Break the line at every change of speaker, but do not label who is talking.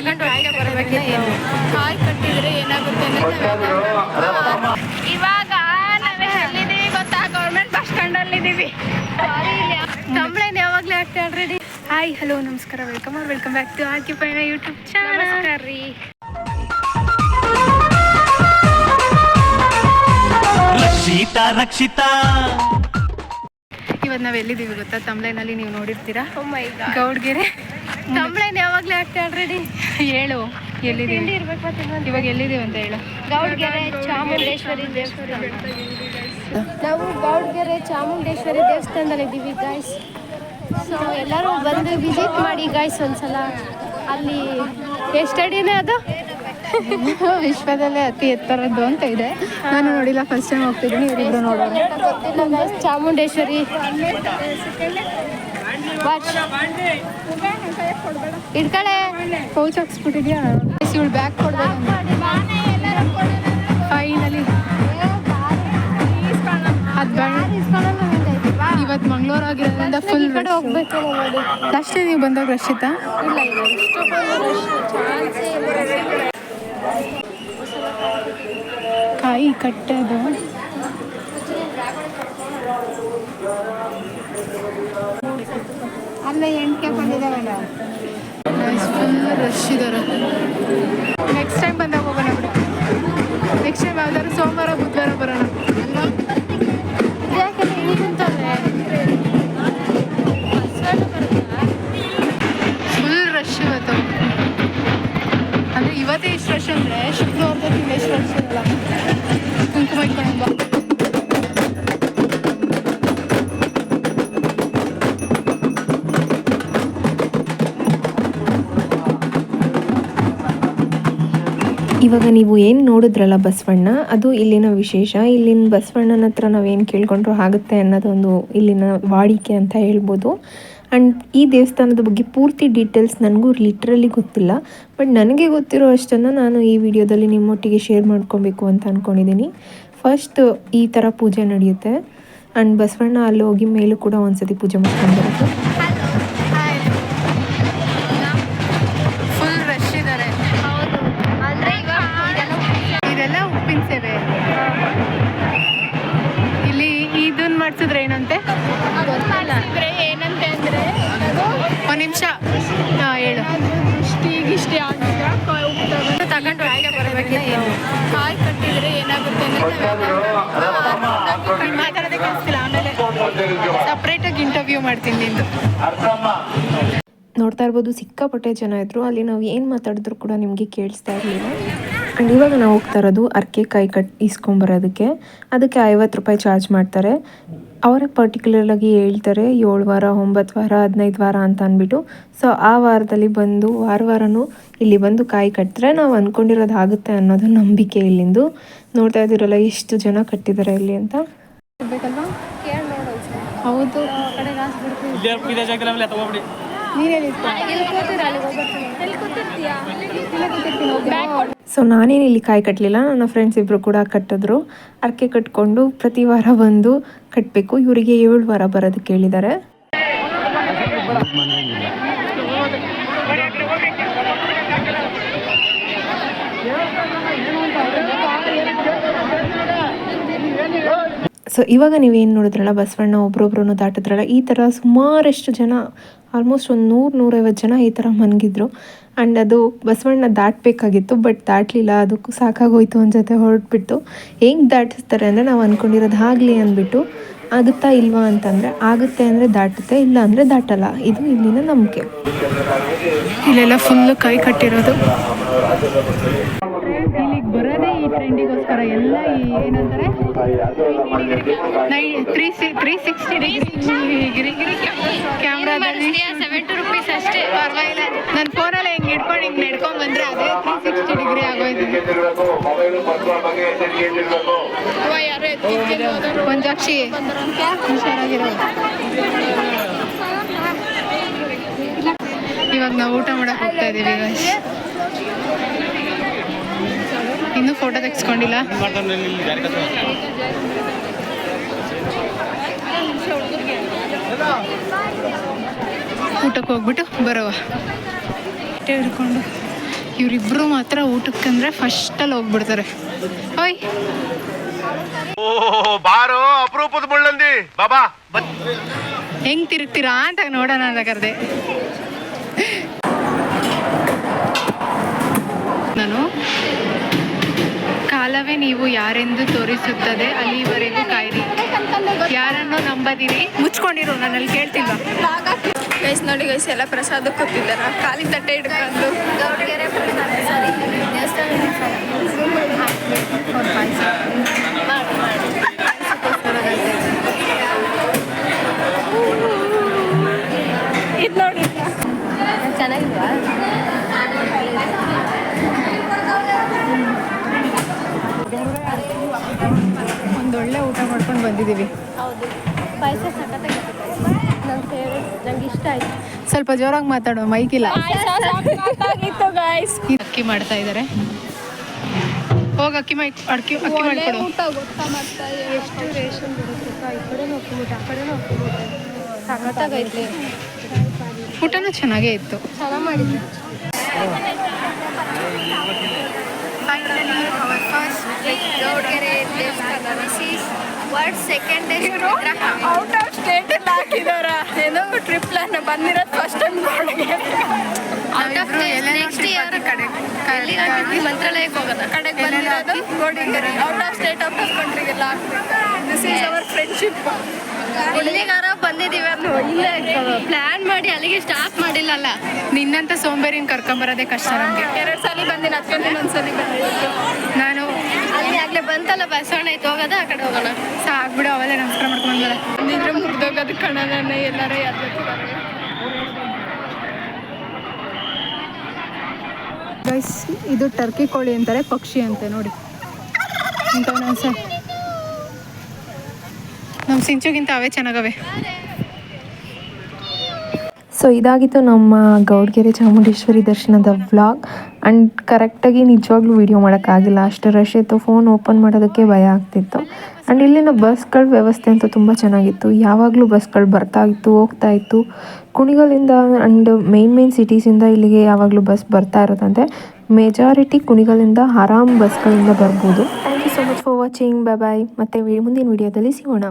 ತಗೊಂಡು ಒಳಗೆ ಬರಬೇಕಿತ್ತು. ಕಾಯಿ ಕಟ್ಟಿದ್ರೆ ಏನಾಗುತ್ತೆ ಇವಾಗ ನಾವೇ ಎಲ್ಲಿದ್ದೀವಿ ಗೊತ್ತಾ? ಗೌರ್ಮೆಂಟ್ ಬಸ್ ಸ್ಟ್ಯಾಂಡಲ್ಲಿದ್ದೀವಿ ಕಂಪ್ಲೇಂಟ್ ಯಾವಾಗಲೇ ಆಗ್ತಾ ಆಲ್ರೆಡಿ ಹಾಯ್ ಹಲೋ ನಮಸ್ಕಾರ. Welcome our welcome back to archae ಪೈನ ಯೂಟ್ಯೂಬ್ ಚಾನಲ್ ನಮಸ್ಕಾರ ರೀ.
ರಕ್ಷಿತಾ ರಕ್ಷಿತಾ.
ಇವತ್ತು ನಾವು ಎಲ್ಲಿದ್ದೀವಿ ಗೊತ್ತಾ? ತಮ್ಲೈನಲ್ಲಿ ನೀವು ನೋಡಿರ್ತೀರಾ?
Oh
ಗೌಡ್ಗೆರೆ. ತಮ್ಲೈನ್ ಆಗ್ತಾ ಆಲ್ರೆಡಿ ಹೇಳು ಎಲ್ಲಿದ್ದೀವಿ ಇವಾಗ ಎಲ್ಲಿದ್ದೀವಿ ಅಂತ ಹೇಳು.
ಗೌಡ್ಗೆರೆ ಚಾಮುಂಡೇಶ್ವರಿ ದೇವಸ್ಥಾನ. ನಾವು ಗೌಡ್ಗೆರೆ ಚಾಮುಂಡೇಶ್ವರಿ ದೇವಸ್ಥಾನದಲ್ಲಿ ಇದ್ದೀವಿ ಗಾಯ್ಸ್ ಸೊ ಎಲ್ಲರೂ ಬಂದು ವಿಸಿಟ್ ಮಾಡಿ ಗಾಯ್ಸ್ ಒಂದ್ಸಲ. ಅಲ್ಲಿ ಎಷ್ಟು ಅಡಿನೇ ಅದು?
ವಿಶ್ವದಲ್ಲೇ ಅತಿ ಎತ್ತರದ್ದು ಅಂತ ಇದೆ. ನಾನು ನೋಡಿಲ್ಲ ಫಸ್ಟ್ ಟೈಮ್ ಹೋಗ್ತಿದ್ದೀನಿ ಇವರಿಬ್ರು ನೋಡೋಣ
ಚಾಮುಂಡೇಶ್ವರಿ. ವಾಚ್ ಇಡ್ಕಳೆ.
ಪೌಚ್ ಹಾಕ್ಸ್ಬಿಟ್ಟಿದ್ಯಾ ಇವಳು ಬ್ಯಾಗ್ ಕೊಡ್ಬೇಕು. ಫೈನಲಿ ಅದು ಇವತ್ತು ಮಂಗಳೂರು ಆಗಿರೋದ್ರಿಂದ ಫುಲ್
ಕಡೆ ಹೋಗ್ಬೇಕು
ಲಾಸ್ಟ್ ನೀವು ಬಂದಾಗ
ಇಲ್ಲ
ಕಾಯಿ ಕಟ್ಟೋದು.
ಅಲ್ಲ ಎಂಟಕ್ಕೆ ಬಂದಿದ್ದಾವಲ್ಲ
ಫುಲ್ ರಶ್ ಇದ್ದಾರೆ ನೆಕ್ಸ್ಟ್ ಟೈಮ್ ಬಂದಾಗ ಹೋಗೋಣ ಬಿಡಿ. ನೆಕ್ಸ್ಟ್ ಟೈಮ್ ಯಾವ್ದಾದ್ರು ಸೋಮವಾರ ಬುಧವಾರ ಬರೋಣ.
ಇವಾಗ ನೀವು ಏನು ನೋಡಿದ್ರಲ್ಲ ಬಸವಣ್ಣ? ಅದು ಇಲ್ಲಿನ ವಿಶೇಷ. ಇಲ್ಲಿನ ಬಸವಣ್ಣನ ಹತ್ರ ನಾವೇನು ಕೇಳ್ಕೊಂಡ್ರು ಆಗುತ್ತೆ ಅನ್ನೋದೊಂದು ಇಲ್ಲಿನ ವಾಡಿಕೆ ಅಂತ ಹೇಳ್ಬೋದು. ಆ್ಯಂಡ್ ಈ ದೇವಸ್ಥಾನದ ಬಗ್ಗೆ ಪೂರ್ತಿ ಡೀಟೇಲ್ಸ್ ನನಗೂ ಲಿಟ್ರಲಿ ಗೊತ್ತಿಲ್ಲ. ಬಟ್ ನನಗೆ ಗೊತ್ತಿರೋ ಅಷ್ಟನ್ನು ನಾನು ಈ ವಿಡಿಯೋದಲ್ಲಿ ನಿಮ್ಮೊಟ್ಟಿಗೆ ಶೇರ್ ಮಾಡ್ಕೊಬೇಕು ಅಂತ ಅಂದ್ಕೊಂಡಿದ್ದೀನಿ ಫಸ್ಟ್ ಈ ಥರ ಪೂಜೆ ನಡೆಯುತ್ತೆ. ಆ್ಯಂಡ್ ಬಸವಣ್ಣ ಅಲ್ಲಿ ಹೋಗಿ ಮೇಲೂ ಕೂಡ ಒಂದ್ಸತಿ ಪೂಜೆ ಮಾಡ್ಕೊಂಡು ಬರೋದು
ಮಾಡ್ಸಿದ್ರೆ ಏನಂತೆ?
ಏನಂತೆ ಅಂದರೆ?
ಒಂದು ನಿಮಿಷ. ಹಾಂ ಹೇಳು.
ಇಷ್ಟಿ ಇಷ್ಟಿ ಆಗಿದ್ರೆ
ತಗೊಂಡು ಒಳಗೆ ಬರಬೇಕಿತ್ತು ಕಾಯಿ ಕಟ್ಟಿದ್ರೆ ಏನಾಗುತ್ತೆ ಮಾತಾಡೋದೇ ಕಳಿಸ್ತಿಲ್ಲ ಆಮೇಲೆ ಸಪ್ರೇಟಾಗಿ ಇಂಟರ್ವ್ಯೂ ಮಾಡ್ತೀನಿ ನಿಂದು.
ನೋಡ್ತಾ ಇರ್ಬೋದು ಸಿಕ್ಕಾಪಟ್ಟೆ ಜನ ಇದ್ರು. ಅಲ್ಲಿ ನಾವು ಏನು ಮಾತಾಡಿದ್ರು ಕೂಡ ನಿಮಗೆ ಕೇಳಿಸ್ತಾ ಇರಲಿಲ್ಲ. ಆ್ಯಂಡ್ ಇವಾಗ ನಾವು ಹೋಗ್ತಾ ಇರೋದು ಅರ್ಕೆ ಕಾಯಿ ಕಟ್ ಇಸ್ಕೊಂಬರೋದಕ್ಕೆ ಅದಕ್ಕೆ ಐವತ್ತು ರೂಪಾಯಿ ಚಾರ್ಜ್ ಮಾಡ್ತಾರೆ. ಅವರೇ ಪರ್ಟಿಕ್ಯುಲರಾಗಿ ಹೇಳ್ತಾರೆ ಏಳು ವಾರ ಒಂಬತ್ತು ವಾರ ಹದಿನೈದು ವಾರ ಅಂತ ಅಂದ್ಬಿಟ್ಟು. ಸೊ ಆ ವಾರದಲ್ಲಿ ಬಂದು ವಾರ ವಾರನೂ ಇಲ್ಲಿ ಬಂದು ಕಾಯಿ ಕಟ್ಟಿದ್ರೆ ನಾವು ಅಂದ್ಕೊಂಡಿರೋದು ಆಗುತ್ತೆ ಅನ್ನೋದು ನಂಬಿಕೆ ಇಲ್ಲಿಂದು. ನೋಡ್ತಾ ಇದ್ದೀರಲ್ಲ ಎಷ್ಟು ಜನ ಕಟ್ಟಿದ್ದಾರೆ ಇಲ್ಲಿ ಅಂತ.
ಬೇಕಲ್ವಾ?
ಕೇಳಿ ನೋಡು
ಹೌದು. ನೀನೇನು
ಸೊ ನಾನೇನು ಇಲ್ಲಿ ಕಾಯಿ ಕಟ್ಟಲಿಲ್ಲ ನನ್ನ ಫ್ರೆಂಡ್ಸ್ ಇಬ್ಬರು ಕೂಡ ಕಟ್ಟಿದ್ರು. ಅರ್ಕೆ ಕಟ್ಕೊಂಡು ಪ್ರತಿ ವಾರ ಬಂದು ಕಟ್ಟಬೇಕು ಇವರಿಗೆ ಏಳು ವಾರ ಬರೋದಕ್ಕೆ ಹೇಳಿದ್ದಾರೆ ಸೊ ಇವಾಗ ನೀವೇನು ನೋಡಿದ್ರಲ್ಲ, ಬಸವಣ್ಣ ಒಬ್ರೊಬ್ರನ್ನು ದಾಟಿದ್ರಲ್ಲ, ಈ ಥರ ಸುಮಾರಷ್ಟು ಜನ ಆಲ್ಮೋಸ್ಟ್ ಒಂದು ನೂರು ನೂರೈವತ್ತು ಜನ ಈ ಥರ ಮನ್ಗಿದ್ರು. ಆ್ಯಂಡ್ ಅದು ಬಸವಣ್ಣ ದಾಟಬೇಕಾಗಿತ್ತು ಬಟ್ ದಾಟಲಿಲ್ಲ ಅದಕ್ಕೂ ಸಾಕಾಗೋಯ್ತು ಜೊತೆ ಹೊರಟ್ಬಿಟ್ಟು ಹೆಂಗೆ ದಾಟಿಸ್ತಾರೆ ಅಂದರೆ ನಾವು ಅಂದ್ಕೊಂಡಿರೋದು ಆಗಲಿ ಅಂದ್ಬಿಟ್ಟು ಆಗುತ್ತಾ ಇಲ್ವಾ ಅಂತಂದರೆ ಆಗುತ್ತೆ ಅಂದರೆ ದಾಟುತ್ತೆ ಇಲ್ಲ ಅಂದರೆ ದಾಟಲ್ಲ. ಇದು ಇಲ್ಲಿನ ನಂಬಿಕೆ.
ಇಲ್ಲೆಲ್ಲ ಫುಲ್ಲು ಕೈ ಕಟ್ಟಿರೋದು. ಟ್ರೆಂಡಿಗೋಸ್ಕರ ಎಲ್ಲ ಈ ಏನಂತಾರೆ ನೈ three C three sixty degree ಕ್ಯಾಮ್ರಾದಲ್ಲಿ
seventy rupees ಅಷ್ಟೇ.
ಪರವಾಗಿಲ್ಲ. ನನ್ನ ಫೋನಲ್ಲಿ ಹಿಂಗೆ ಹಿಡ್ಕೊಂಡು ಹಿಂಗೆ ನಡ್ಕೊಂಡು ಬಂದ್ರೆ ಅದೇ ತ್ರೀ ಸಿಕ್ಸ್ಟಿ ಡಿಗ್ರಿ ಆಗೋಯ್ತು. ಮಂಜಾಕ್ಷಿ ಹುಷಾರಾಗಿರೋ ಇವಾಗ ನಾವು ಊಟ ಮಾಡಕ್ ಹೋಗ್ತಾ. ಇನ್ನೂ ಫೋಟೋ ತೆಗ್ಸ್ಕೊಂಡಿಲ್ಲ. ಊಟಕ್ಕೆ ಹೋಗ್ಬಿಟ್ಟು ಬರುವ. ಹೊಟ್ಟೆ ಹಿಡ್ಕೊಂಡು ಇವರಿಬ್ರು ಮಾತ್ರ ಊಟಕ್ಕಂದ್ರೆ ಫಸ್ಟಲ್ಲಿ ಹೋಗ್ಬಿಡ್ತಾರೆ. ಓಯ್.
ಓ ಬಾರೋ ಅಪರೂಪದ ಮುಳ್ಳಂದಿ. ಬಾಬಾ
ಹೆಂಗ್ ತಿರುಗ್ತೀರಾ ಅಂತ ನೋಡೋಣ ಅಂತ ಕರೆದೆ. ನಾನು ಕಾಲವೇ ನೀವು ಯಾರೆಂದು ತೋರಿಸುತ್ತದೆ ಅಲ್ಲಿವರೆಗೂ ಕಾಯಿರಿ. ಯಾರನ್ನು ನಂಬದಿರಿ? ಮುಚ್ಕೊಂಡಿರು ನನ್ನಲ್ಲಿ ಕೇಳ್ತಿಲ್ಲ
ಗೈಸ್ ನೋಡಿ ಗೈಸ್ ಎಲ್ಲ ಪ್ರಸಾದ ಕೂತಿದ್ದಾರ ಖಾಲಿ ತಟ್ಟೆ ಹಿಡ್ಕೊಂಡು. ದೇವಸ್ಥಾನ
ಮಾಡ್ಕೊಂಡು ಬಂದಿದ್ದೀವಿ.
ಹೌದು. ಪಾಯಸ ಸಖತ್ತಾಗಿತ್ತು ನನ್ನ ಫೇವ್ರೆಟ್ ನಂಗೆ ಇಷ್ಟ ಆಯ್ತು.
ಸ್ವಲ್ಪ ಜೋರಾಗಿ ಮಾತಾಡೋ ಮೈಕಿಲ್ಲ
ಇಲ್ಲ. ಗೈಸ್
ಅಕ್ಕಿ ಮಾಡ್ತಾ ಇದ್ದಾರೆ ಹೋಗಿ ಅಕ್ಕಿ ಮೈ ಅಕ್ಕಿ ಅಕ್ಕಿ ಮಾಡ್ಕೊಡು.
ಎಷ್ಟು ರೇಷನ್ ಬರುತ್ತೆ ಈ ಕಡೆನೂ ಆ ಕಡೆನೂ ಸಖತ್ತಾಗೈತೆ
ಊಟನೂ ಚೆನ್ನಾಗೇ ಇತ್ತು.
ಚೆನ್ನಾಗಿ ಮಾಡಿದ್ದೆ. ವರ್ಡ್ ಸೆಕೆಂಡ್ ಔಟ್ ಆಫ್ ಸ್ಟೇಟ್ ಹಾಕಿದಾರ ಏನೋ ಟ್ರಿಪ್ ಪ್ಲಾನ್ ಬಂದಿರೋದು ಫಸ್ಟ್ ಟೈಮ್ ನೆಕ್ಸ್ಟ್ ಇಯರ್ ಕಡೆ ಮಂತ್ರಾಲಯಕ್ಕೆ ಹೋಗೋಣ ಕಡೆಗೆ ಬಂದಿರೋದು Godigere out of state out of ಕಂಟ್ರಿಗೆಲ್ಲ this is our friendship ಇಲ್ಲಿಗಾರ ಬಂದಿದ್ದೀವಿ ಇಲ್ಲೇ ಪ್ಲಾನ್ ಮಾಡಿ ಅಲ್ಲಿಗೆ ಸ್ಟಾಪ್ ಮಾಡಿಲ್ಲಲ್ಲ.
ನಿನ್ನಂತ ಸೋಂಬೇರಿನ ಕರ್ಕೊಂಬರೋದೇ ಕಷ್ಟ ನಮಗೆ.
ಎರಡು ಸಲ ಬಂದಿನ ಹತ್ಕೊಂಡು ಒಂದ್ಸಲಿ ಬಂದಿದ್ದು
ನಾನು
ಅಲ್ಲಿ ಆಗ್ಲೇ ಬಂತಲ್ಲ ಬಸವಣ್ಣ ಇತ್ತು ಹೋಗೋದ? ಆ ಕಡೆ ಹೋಗೋಣ.
ಸಾಕ್ಬಿಡು ಅವೆಲ್ಲ ನಮಸ್ಕಾರ ಮಾಡ್ಕೊಂಡ್ಬರ
ಬಂದಿದ್ರೆ ಮುಗ್ದೋಗೋದು ಕಣನ ಎಲ್ಲಾರ ಯಾತ್ರೆ
ಗೈಸ್ ಇದು ಟರ್ಕಿ ಕೋಳಿ ಅಂತಾರೆ ಪಕ್ಷಿ ಅಂತೆ ನೋಡಿ. ನಮ್ ನಮ್ಮ ಸಿಂಚುಗಿಂತ ಅವೇ ಚೆನ್ನಾಗವೆ.
ಸೊ ಇದಾಗಿತ್ತು ನಮ್ಮ ಗೌಡ್ಗೆರೆ ಚಾಮುಂಡೇಶ್ವರಿ ದರ್ಶನದ ವ್ಲಾಗ್ ಆ್ಯಂಡ್ ಕರೆಕ್ಟಾಗಿ ನಿಜವಾಗ್ಲೂ ವೀಡಿಯೋ ಮಾಡೋಕ್ಕಾಗಿಲ್ಲ. ಅಷ್ಟು ರಶ್ ಇತ್ತು. ಫೋನ್ ಓಪನ್ ಮಾಡೋದಕ್ಕೆ ಭಯ ಆಗ್ತಿತ್ತು. ಆ್ಯಂಡ್ ಇಲ್ಲಿನ ಬಸ್ಗಳ ವ್ಯವಸ್ಥೆ ಅಂತೂ ತುಂಬ ಚೆನ್ನಾಗಿತ್ತು. ಯಾವಾಗಲೂ ಬಸ್ಗಳು ಬರ್ತಾ ಇತ್ತು, ಹೋಗ್ತಾ ಇತ್ತು. ಕುಣಿಗಲಿಂದ ಆ್ಯಂಡ್ ಮೇನ್ ಮೇನ್ ಸಿಟೀಸಿಂದ ಇಲ್ಲಿಗೆ ಯಾವಾಗಲೂ ಬಸ್ ಬರ್ತಾ ಇರೋದಂತೆ. ಮೆಜಾರಿಟಿ ಕುಣಿಗಲಿಂದ ಆರಾಮ್ ಬಸ್ಗಳಿಂದ ಬರ್ಬೋದು. Thank you so much for watching bye bye ಮತ್ತು ಮುಂದಿನ ವೀಡಿಯೋದಲ್ಲಿ ಸಿಗೋಣ.